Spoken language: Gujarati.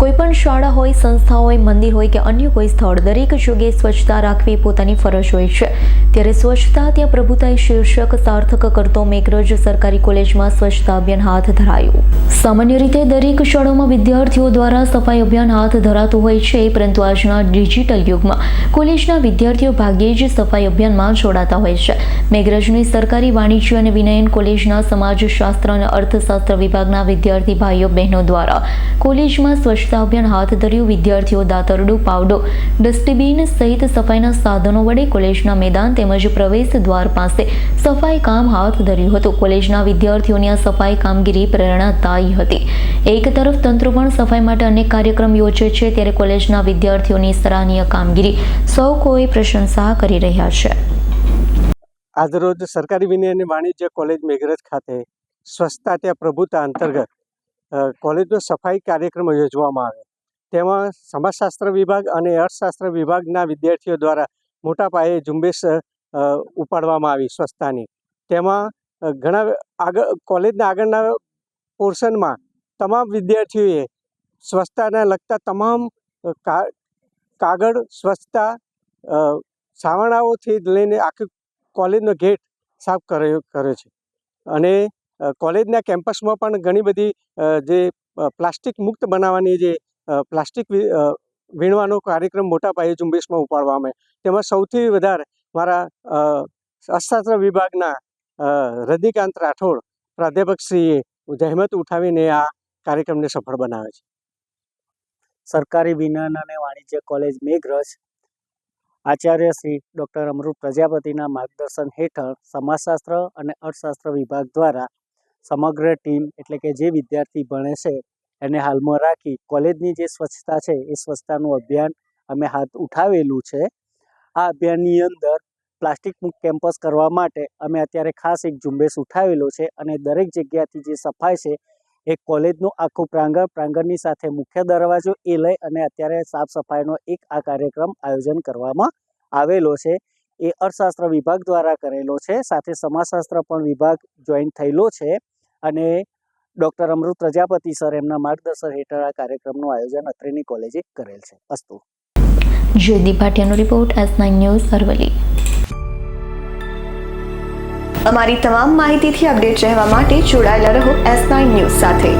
કોઈપણ શાળા હોય, સંસ્થા હોય, મંદિર હોય કે અન્ય કોઈ સ્થળ, દરેક જગ્યાએ સ્વચ્છતા રાખવી પોતાની ફરજ હોય છે. ત્યારે સ્વચ્છતા ત્યાં પ્રભુતાએ શીર્ષક સાર્થક કરતો મેઘરજ સરકારી કોલેજમાં સ્વચ્છતા અભિયાન હાથ ધરાયું. સામાન્ય રીતે દરેક શાળાઓમાં વિદ્યાર્થીઓ દ્વારા સફાઈ અભિયાન હાથ ધરાતું હોય છે, પરંતુ આજના ડિજિટલ યુગમાં કોલેજના વિદ્યાર્થીઓ ભાગ્યે જ સફાઈ અભિયાનમાં જોડાતા હોય છે. મેઘરજની સરકારી વાણિજ્ય અને વિનયન કોલેજના સમાજશાસ્ત્ર અને અર્થશાસ્ત્ર વિભાગના વિદ્યાર્થી ભાઈઓ બહેનો દ્વારા કોલેજમાં સ્વચ્છતા હાથ ધર્યું. વિદ્યાર્થીઓ દાતરડું, પાવડો, ડસ્ટબિન સહિત સફાઈના સાધનો વડે કોલેજના મેદાન તેમજ પ્રવેશ દ્વાર પાસે સફાઈ કામ હાથ ધર્યું હતું. કોલેજના વિદ્યાર્થીઓની આ સફાઈ કામગીરી પ્રેરણાદાયી હતી. એક તરફ તંત્ર પણ સફાઈ માટે અનેક કાર્યક્રમ યોજે છે. ત્યારે કોલેજના વિદ્યાર્થીઓની સરાહનીય કામગીરી સૌ કોઈ પ્રશંસા કરી રહ્યા છે. આજરોજ સરકારી વિનય અને વાણિજ્ય કોલેજ મેઘરજ ખાતે સ્વચ્છતા ત્યાં પ્રભુતા અંતર્ગત કોલેજનો સફાઈ કાર્યક્રમ યોજવામાં આવે. તેમાં સમાજશાસ્ત્ર વિભાગ અને અર્થશાસ્ત્ર વિભાગના વિદ્યાર્થીઓ દ્વારા મોટા પાયે ઝુંબેશ ઉપાડવામાં આવી સ્વચ્છતાની. તેમાં ઘણા આગળ, કોલેજના આગળના પોર્શનમાં તમામ વિદ્યાર્થીઓએ સ્વચ્છતાને લગતા તમામ કાગળ, સ્વચ્છતા સાવણાઓથી લઈને આખી કોલેજનો ગેટ સાફ કર્યો કર્યો છે. અને કોલેજના કેમ્પસમાં પણ ઘણી બધી જે પ્લાસ્ટિક મુક્ત બનાવવાની જે પ્લાસ્ટિક વીણવાનો કાર્યક્રમ મોટા પાયે ઝુંબેશમાં ઉપાડવામાં તેમાં સૌથી વધારે મારા અર્થશાસ્ત્ર વિભાગના રજનીકાંત રાઠોડ પ્રાધ્યાપકશ્રીએ જહેમત ઉઠાવીને આ કાર્યક્રમને સફળ બનાવે છે. સરકારી વિજ્ઞાન અને વાણિજ્ય કોલેજ મેઘરજ, આચાર્ય શ્રી ડૉક્ટર અમૃત પ્રજાપતિના માર્ગદર્શન હેઠળ સમાજશાસ્ત્ર અને અર્થશાસ્ત્ર વિભાગ દ્વારા સમગ્ર ટીમ એટલે કે જે વિદ્યાર્થી ભણે છે, એને હાલમાં રાખી કોલેજની જે સ્વચ્છતા છે, એ સ્વચ્છતાનું અભિયાન અમે હાથ ઉઠાવેલું છે. આ અભિયાનની અંદર પ્લાસ્ટિક મુક્ત કેમ્પસ કરવા માટે અમે અત્યારે ખાસ એક ઝુંબેશ ઉઠાવેલો છે અને દરેક જગ્યાથી જે સફાઈ છે, એ કોલેજનું આખું પ્રાંગણ પ્રાંગણની સાથે મુખ્ય દરવાજો, એ લઈ અને અત્યારે સાફ સફાઈનો એક આ કાર્યક્રમ આયોજન કરવામાં આવેલો છે. એ અર્થશાસ્ત્ર વિભાગ દ્વારા કરેલો છે. સાથે સમાજશાસ્ત્ર પણ વિભાગ જોઈન થયેલો છે. અને ડૉક્ટર અમૃત પ્રજાપતિ સર એમના માર્ગદર્શન હેઠળ આ કાર્યક્રમનું આયોજન અત્રેની કોલેજે કરેલ છે. અસ્તુ. Jaydeep ભાટિયાનો report S nine news Aravalli અમારી તમામ માહિતીથી અપડેટ રહેવા માટે જોડાયેલા રહો એસ નાઇન ન્યૂઝ સાથે.